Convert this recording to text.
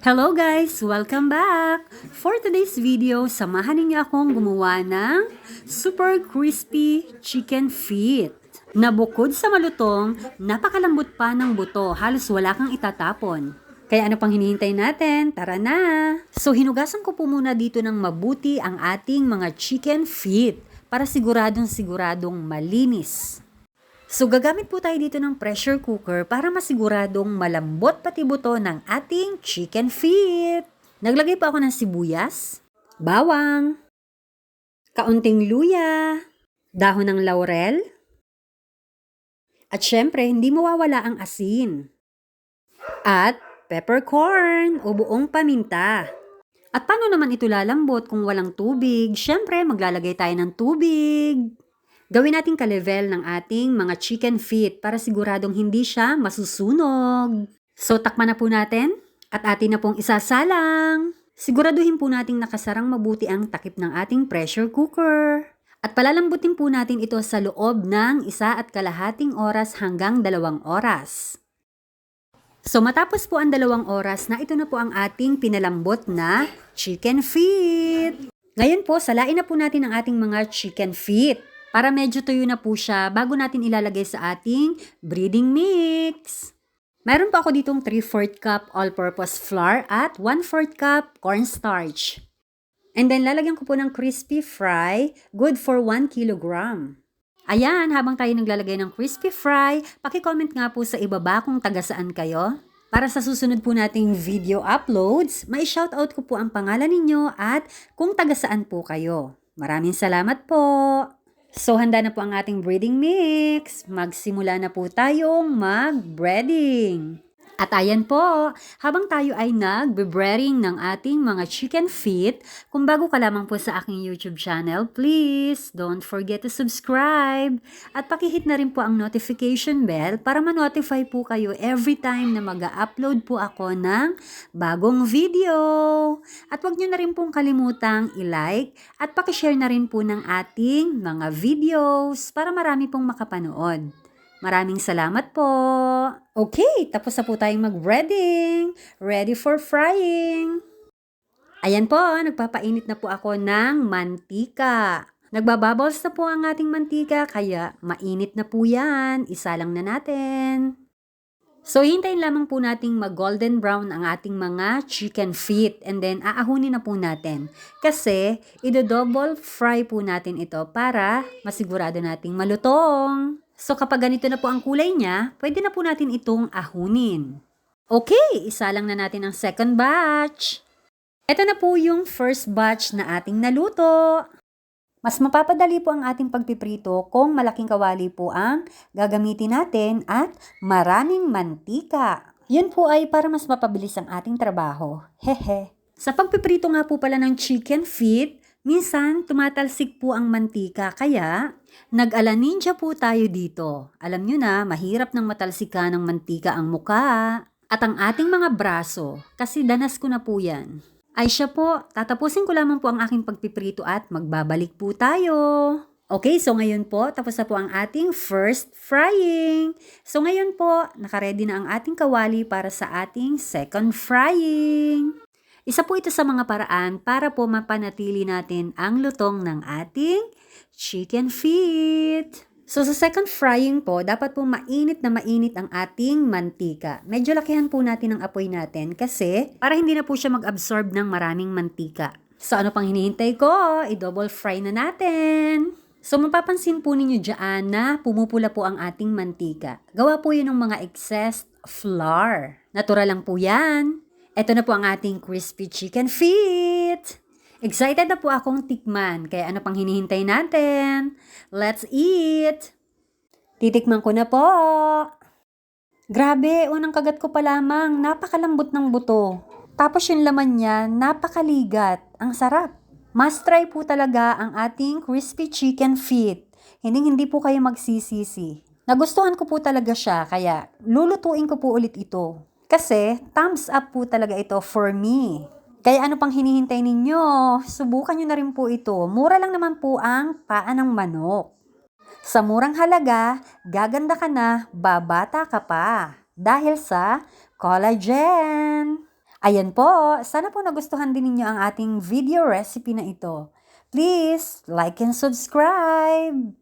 Hello guys! Welcome back! For today's video, samahan ninyo akong gumawa ng super crispy chicken feet. Na bukod sa malutong, napakalambot pa ng buto, halos wala kang itatapon. Kaya ano pang hinihintay natin? Tara na! So hinugasan ko po muna dito ng mabuti ang ating mga chicken feet para siguradong siguradong malinis. So gagamit po tayo dito ng pressure cooker para masiguradong malambot pati buto ng ating chicken feet. Naglagay po ako ng sibuyas, bawang, kaunting luya, dahon ng laurel, at syempre hindi mawawala ang asin. At peppercorn o buong paminta. At paano naman ito lalambot kung walang tubig? Syempre maglalagay tayo ng tubig. Gawin natin ka-level ng ating mga chicken feet para siguradong hindi siya masusunog. So takman na po natin at atin na pong isasalang. Siguraduhin po nating nakasarang mabuti ang takip ng ating pressure cooker. At palalambutin po natin ito sa loob ng isa at kalahating oras hanggang dalawang oras. So matapos po ang dalawang oras na ito na po ang ating pinalambot na chicken feet. Ngayon po, salain na po natin ang ating mga chicken feet para medyo tuyo na po siya bago natin ilalagay sa ating breeding mix. Meron pa ako ditong 3-4 cup all-purpose flour at 1-4 cup cornstarch. And then lalagyan ko po ng crispy fry, good for 1 kilogram. Ayan, habang tayo naglalagay ng crispy fry, pakicomment nga po sa ibaba kung taga saan kayo. Para sa susunod po nating video uploads, may shoutout ko po ang pangalan ninyo at kung taga saan po kayo. Maraming salamat po! So, handa na po ang ating breeding mix. Magsimula na po tayong mag-breeding. At ayan po, habang tayo ay nag-breeding ng ating mga chicken feet, kung bago ka lamang po sa aking YouTube channel, please don't forget to subscribe. At pakihit na rin po ang notification bell para ma-notify po kayo every time na mag-upload po ako ng bagong video. At wag nyo na rin pong kalimutang i-like at pakishare na rin po ng ating mga videos para marami pong makapanood. Maraming salamat po. Okay, tapos na po tayong mag-breading. Ready for frying. Ayan po, nagpapainit na po ako ng mantika. Nagbabubbles na po ang ating mantika, kaya mainit na po yan. Isa lang na natin. So, hintayin lamang po nating mag-golden brown ang ating mga chicken feet and then aahunin na po natin. Kasi, ido-double fry po natin ito para masigurado nating malutong. So kapag ganito na po ang kulay niya, pwede na po natin itong ahunin. Okay, isa lang na natin ang second batch. Ito na po yung first batch na ating naluto. Mas mapapadali po ang ating pagpiprito kung malaking kawali po ang gagamitin natin at maraming mantika. Yun po ay para mas mapabilis ang ating trabaho. Hehe. Sa pagpiprito nga po pala ng chicken feet, minsan tumatalsik po ang mantika kaya Nag-ala ninja po tayo dito. Alam nyo na, mahirap ng matalsika ng mantika ang muka. At ang ating mga braso, kasi danas ko na po yan. Ay siya po, tatapusin ko lamang po ang aking pagpiprito at magbabalik po tayo. Okay, so ngayon po, tapos na po ang ating first frying. So ngayon po, nakaredy na ang ating kawali para sa ating second frying. Isa po ito sa mga paraan para po mapanatili natin ang lutong ng ating chicken feet. So sa second frying po, dapat po mainit na mainit ang ating mantika. Medyo lakihan po natin ang apoy natin kasi para hindi na po siya mag-absorb ng maraming mantika. So ano pang hinihintay ko? I-double fry na natin. So mapapansin po ninyo dyan na pumupula po ang ating mantika. Gawa po yun ng mga excess flour. Natural lang po yan. Ito na po ang ating crispy chicken feet. Excited na po akong tikman, kaya ano pang hinihintay natin? Let's eat! Titikman ko na po! Grabe, unang kagat ko pa lamang, napakalambot ng buto. Tapos yung laman niya, napakaligat. Ang sarap. Must try po talaga ang ating crispy chicken feet. Hindi hindi po kayo magsisisi. Nagustuhan ko po talaga siya, kaya lulutuin ko po ulit ito. Kasi thumbs up po talaga ito for me. Kaya ano pang hinihintay ninyo? Subukan nyo na rin po ito. Mura lang naman po ang paa ng manok. Sa murang halaga, gaganda ka na, babata ka pa. Dahil sa collagen. Ayan po, sana po nagustuhan din ninyo ang ating video recipe na ito. Please, like and subscribe!